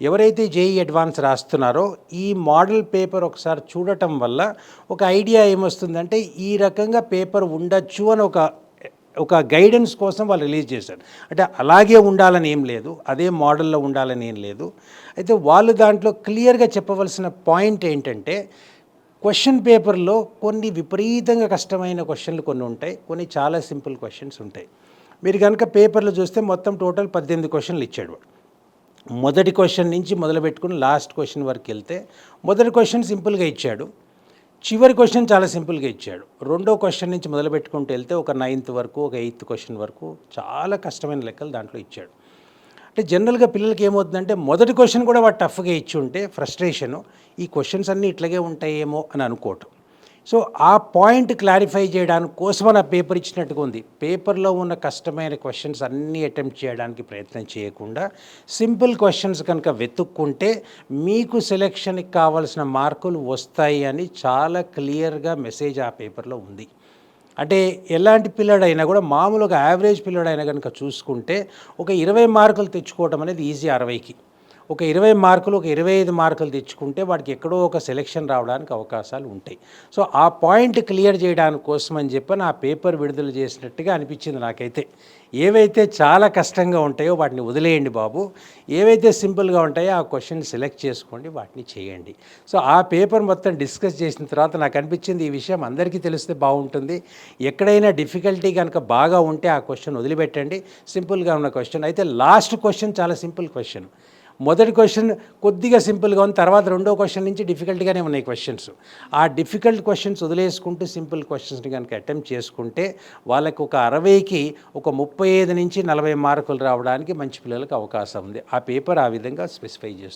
ఎవరైతే JEE advance రాస్తున్నారో ఈ model paper ఒకసారి చూడటం వల్ల ఒక ఐడియా ఏమొస్తుందంటే ఈ రకంగా పేపర్ ఉండొచ్చు అని ఒక ఒక గైడెన్స్ కోసం వాళ్ళు రిలీజ్ చేశారు. అంటే అలాగే ఉండాలని ఏం లేదు అదే మోడల్లో ఉండాలని ఏం లేదు. అయితే వాళ్ళు దాంట్లో క్లియర్గా చెప్పవలసిన పాయింట్ ఏంటంటే క్వశ్చన్ పేపర్లో కొన్ని విపరీతంగా కష్టమైన క్వశ్చన్లు కొన్ని ఉంటాయి కొన్ని చాలా సింపుల్ క్వశ్చన్స్ ఉంటాయి. మీరు కనుక పేపర్లు చూస్తే మొత్తం టోటల్ పద్దెనిమిది క్వశ్చన్లు ఇచ్చాడు వాడు. మొదటి క్వశ్చన్ నుంచి మొదలు పెట్టుకుని లాస్ట్ క్వశ్చన్ వరకు వెళ్తే మొదటి క్వశ్చన్ సింపుల్గా ఇచ్చాడు. చివరి క్వశ్చన్ చాలా సింపుల్గా ఇచ్చాడు. రెండో క్వశ్చన్ నుంచి మొదలు పెట్టుకుంటూ వెళ్తే ఒక నైన్త్ వరకు ఒక ఎయిత్ క్వశ్చన్ వరకు చాలా కష్టమైన లెక్కలు దాంట్లో ఇచ్చాడు. అంటే జనరల్గా పిల్లలకి ఏమవుతుందంటే మొదటి క్వశ్చన్ కూడా వాడు టఫ్గా ఇచ్చి ఉంటే ఫ్రస్ట్రేషను ఈ క్వశ్చన్స్ అన్నీ ఇట్లాగే ఉంటాయేమో అని అనుకోవటం. సో ఆ పాయింట్ క్లారిఫై చేయడానికి కోసం నా పేపర్ ఇచ్చినట్టుగా ఉంది. పేపర్లో ఉన్న కష్టమైన క్వశ్చన్స్ అన్నీ అటెంప్ట్ చేయడానికి ప్రయత్నం చేయకుండా సింపుల్ క్వశ్చన్స్ కనుక వెతుక్కుంటే మీకు సెలెక్షన్కి కావాల్సిన మార్కులు వస్తాయి అని చాలా క్లియర్గా మెసేజ్ ఆ పేపర్లో ఉంది. అంటే ఎలాంటి పిల్లడైనా కూడా మామూలుగా యావరేజ్ పిల్లడైనా కనుక చూసుకుంటే ఒక ఇరవై మార్కులు తెచ్చుకోవడం అనేది ఈజీ అరవైకి. ఒక ఇరవై మార్కులు ఒక ఇరవై ఐదు మార్కులు తెచ్చుకుంటే వాడికి ఎక్కడో ఒక సెలెక్షన్ రావడానికి అవకాశాలు ఉంటాయి. సో ఆ పాయింట్ క్లియర్ చేయడానికి కోసం అని చెప్పి నా పేపర్ విడుదల చేసినట్టుగా అనిపించింది నాకైతే. ఏవైతే చాలా కష్టంగా ఉంటాయో వాటిని వదిలేయండి బాబు. ఏవైతే సింపుల్గా ఉంటాయో ఆ క్వశ్చన్ సెలెక్ట్ చేసుకోండి వాటిని చేయండి. సో ఆ పేపర్ మొత్తం డిస్కస్ చేసిన తర్వాత నాకు అనిపించింది ఈ విషయం అందరికీ తెలిస్తే బాగుంటుంది. ఎక్కడైనా డిఫికల్టీ కనుక బాగా ఉంటే ఆ క్వశ్చన్ వదిలిపెట్టండి. సింపుల్గా ఉన్న క్వశ్చన్ అయితే లాస్ట్ క్వశ్చన్ చాలా సింపుల్ క్వశ్చన్ మొదటి క్వశ్చన్ కొద్దిగా సింపుల్గా ఉంది తర్వాత రెండో క్వశ్చన్ నుంచి డిఫికల్ట్గానే ఉన్నాయి క్వశ్చన్స్. ఆ డిఫికల్ట్ క్వశ్చన్స్ వదిలేసుకుంటూ సింపుల్ క్వశ్చన్స్ని కనుక అటెంప్ట్ చేసుకుంటే వాళ్ళకి ఒక అరవైకి ఒక ముప్పై ఐదు నుంచి నలభై మార్కులు రావడానికి మంచి పిల్లలకు అవకాశం ఉంది. ఆ పేపర్ ఆ విధంగా స్పెసిఫై చేస్తుంది.